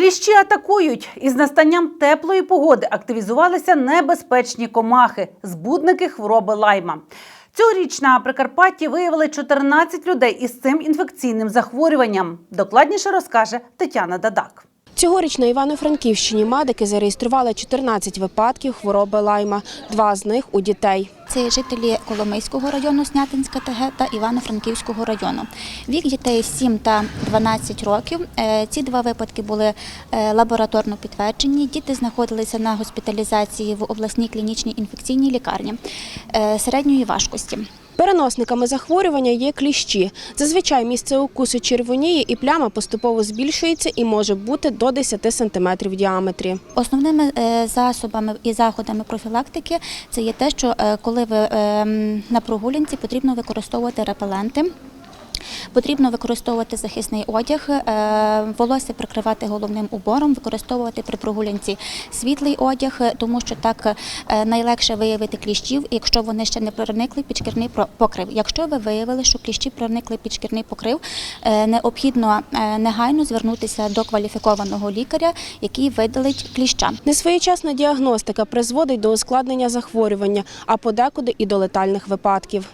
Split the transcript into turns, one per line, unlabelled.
Кліщі атакують. Із настанням теплої погоди активізувалися небезпечні комахи, збудники хвороби лайма. Цьогоріч на Прикарпатті виявили 14 людей із цим інфекційним захворюванням. Докладніше розкаже Тетяна Дадак.
Цьогоріч на Івано-Франківщині медики зареєстрували 14 випадків хвороби лайма, два з них у дітей.
Це жителі Коломийського району Снятинська ТГ та Івано-Франківського району. Вік дітей 7 та 12 років. Е, Ці два випадки були е, лабораторно підтверджені. Діти знаходилися на госпіталізації в обласній клінічній інфекційній лікарні е, середньої важкості.
Переносниками захворювання є кліщі. Зазвичай місце укусу червоніє і пляма поступово збільшується і може бути до 10 см в діаметрі.
Основними е, засобами і заходами профілактики це є те, що е, коли ви е, на прогулянці потрібно використовувати репеленти. Потрібно використовувати захисний одяг, е, волосся прикривати головним убором, використовувати при прогулянці світлий одяг, е, тому що так е, найлегше виявити кліщів, якщо вони ще не проникли під шкірний покрив. Якщо ви виявили, що кліщі проникли під шкірний покрив, необхідно негайно звернутися до кваліфікованого лікаря, який видалить кліща.
Несвоєчасна діагностика призводить до ускладнення захворювання, а подекуди і до летальних випадків.